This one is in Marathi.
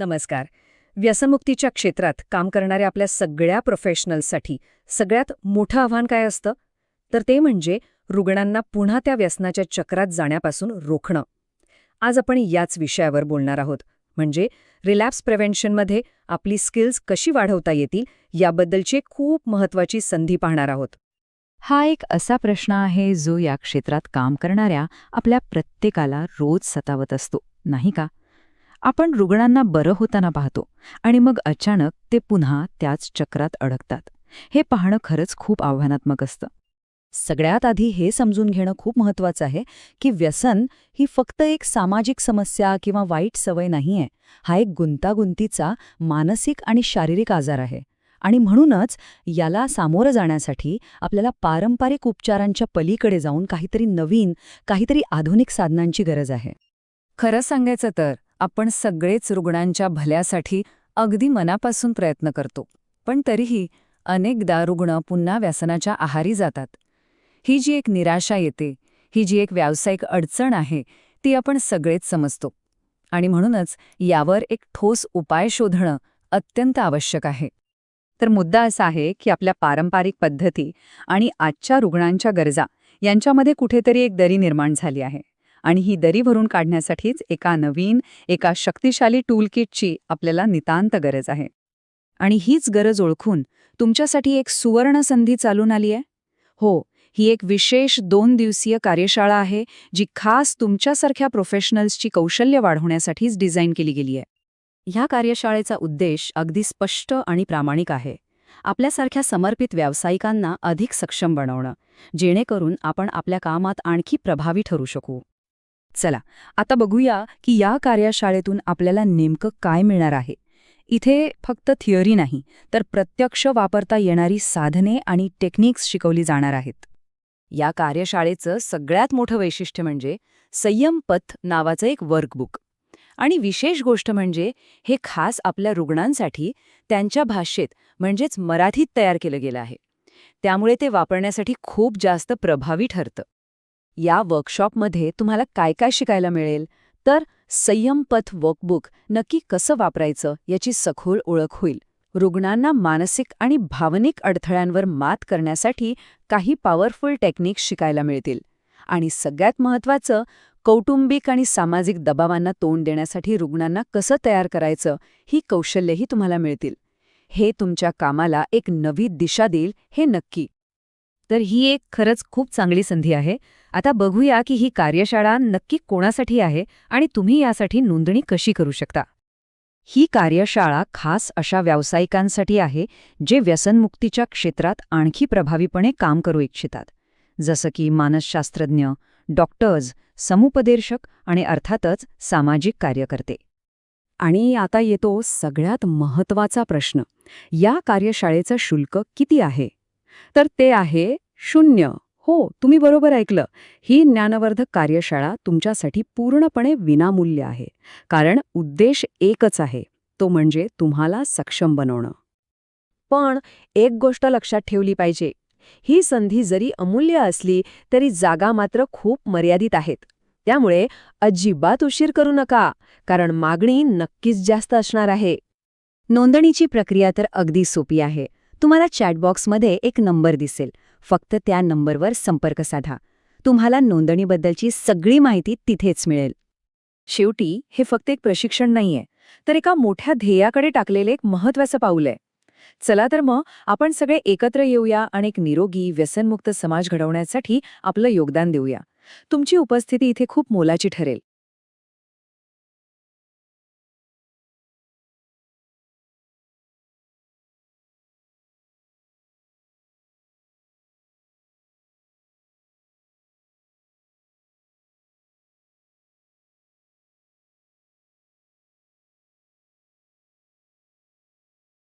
नमस्कार. व्यसनमुक्तीच्या क्षेत्रात काम करणाऱ्या आपल्या सगळ्या प्रोफेशनल्ससाठी सगळ्यात मोठं आव्हान काय असतं? तर ते म्हणजे रुग्णांना पुन्हा त्या व्यसनाच्या चक्रात जाण्यापासून रोखणं. आज आपण याच विषयावर बोलणार आहोत. म्हणजे रिलॅप्स प्रिव्हेन्शनमध्ये आपली स्किल्स कशी वाढवता येतील याबद्दलची एक खूप महत्वाची संधी पाहणार आहोत. हा एक असा प्रश्न आहे जो या क्षेत्रात काम करणाऱ्या आपल्या प्रत्येकाला रोज सतावत असतो. नाही का? आपण रुग्णांना बरं होताना पाहतो आणि मग अचानक ते पुन्हा त्याच चक्रात अडकतात. हे पाहणं खरंच खूप आव्हानात्मक असतं. सगळ्यात आधी हे समजून घेणं खूप महत्वाचं आहे की व्यसन ही फक्त एक सामाजिक समस्या किंवा वाईट सवय नाहीये. हा एक गुंतागुंतीचा मानसिक आणि शारीरिक आजार आहे. आणि म्हणूनच याला सामोरं जाण्यासाठी आपल्याला पारंपरिक उपचारांच्या पलीकडे जाऊन काहीतरी नवीन काहीतरी आधुनिक साधनांची गरज आहे. खरं सांगायचं तर आपण सगळेच रुग्णांच्या भल्यासाठी अगदी मनापासून प्रयत्न करतो. पण तरीही अनेकदा रुग्ण पुन्हा व्यसनाच्या आहारी जातात. ही जी एक निराशा येते ही जी एक व्यावसायिक अडचण आहे ती आपण सगळेच समजतो. आणि म्हणूनच यावर एक ठोस उपाय शोधणं अत्यंत आवश्यक आहे. तर मुद्दा असा आहे की आपल्या पारंपरिक पद्धती आणि आजच्या रुग्णांच्या गरजा यांच्यामध्ये कुठेतरी एक दरी निर्माण झाली आहे. आणि ही दरी भरून काढण्यासाठीच एका नवीन एका शक्तिशाली टूलकिटची आपल्याला नितांत गरज आहे. आणि हीच गरज ओळखून तुमच्यासाठी एक सुवर्ण संधी चालून आली आहे? हो ही एक विशेष दोन दिवसीय कार्यशाळा आहे जी खास तुमच्यासारख्या प्रोफेशनल्सची कौशल्य वाढवण्यासाठीच डिझाईन केली गेली आहे. ह्या कार्यशाळेचा उद्देश अगदी स्पष्ट आणि प्रामाणिक आहे. आपल्यासारख्या समर्पित व्यावसायिकांना अधिक सक्षम बनवणं जेणेकरून आपण आपल्या कामात आणखी प्रभावी ठरू शकू. चला आता बघूया की या कार्यशाळेतून आपल्याला नेमकं काय मिळणार आहे. इथे फक्त थिअरी नाही तर प्रत्यक्ष वापरता येणारी साधने आणि टेक्निक्स शिकवली जाणार आहेत. या कार्यशाळेचं सगळ्यात मोठं वैशिष्ट्य म्हणजे संयम पथ नावाचं एक वर्कबुक. आणि विशेष गोष्ट म्हणजे हे खास आपल्या रुग्णांसाठी त्यांच्या भाषेत म्हणजेच मराठीत तयार केलं गेलं आहे. त्यामुळे ते वापरण्यासाठी खूप जास्त प्रभावी ठरतं. या वर्कशॉपमध्ये तुम्हाला काय काय शिकायला मिळेल? तर संयमपथ वर्कबुक नक्की कसं वापरायचं याची सखोल ओळख होईल. रुग्णांना मानसिक आणि भावनिक अडथळ्यांवर मात करण्यासाठी काही पॉवरफुल टेक्निक्स शिकायला मिळतील. आणि सगळ्यात महत्त्वाचं कौटुंबिक आणि सामाजिक दबावांना तोंड देण्यासाठी रुग्णांना कसं तयार करायचं ही कौशल्यही तुम्हाला मिळतील. हे तुमच्या कामाला एक नवी दिशा देईल हे नक्की. तर ही एक खरंच खूप चांगली संधी आहे. आता बघूया की ही कार्यशाळा नक्की कोणासाठी आहे आणि तुम्ही यासाठी नोंदणी कशी करू शकता. ही कार्यशाळा खास अशा व्यावसायिकांसाठी आहे जे व्यसनमुक्तीच्या क्षेत्रात आणखी प्रभावीपणे काम करू इच्छितात. जसं की मानसशास्त्रज्ञ डॉक्टर्स समुपदेशक आणि अर्थातच सामाजिक कार्यकर्ते. आणि आता येतो सगळ्यात महत्त्वाचा प्रश्न. या कार्यशाळेचं शुल्क किती आहे? तर ते आहे शून्य. हो तुम्ही बरोबर ऐकलं. ही ज्ञानवर्धक कार्यशाळा तुमच्यासाठी पूर्णपणे विनामूल्य आहे. कारण उद्देश एकच आहे. तो म्हणजे तुम्हाला सक्षम बनवणं. पण एक गोष्ट लक्षात ठेवली पाहिजे. ही संधी जरी अमूल्य असली तरी जागा मात्र खूप मर्यादित आहेत. त्यामुळे अजिबात उशीर करू नका कारण मागणी नक्कीच जास्त असणार आहे. नोंदणीची प्रक्रिया तर अगदी सोपी आहे. तुम्हाला चॅटबॉक्समध्ये एक नंबर दिसेल. फक्त त्या नंबरवर संपर्क साधा. तुम्हाला नोंदणीबद्दलची सगळी माहिती तिथेच मिळेल. शेवटी हे फक्त एक प्रशिक्षण नाहीये तर एका मोठ्या ध्येयाकडे टाकलेले एक महत्वाचं पाऊल आहे. चला तर मग आपण सगळे एकत्र येऊया आणि एक निरोगी व्यसनमुक्त समाज घडवण्यासाठी आपलं योगदान देऊया. तुमची उपस्थिती इथे खूप मोलाची ठरेल.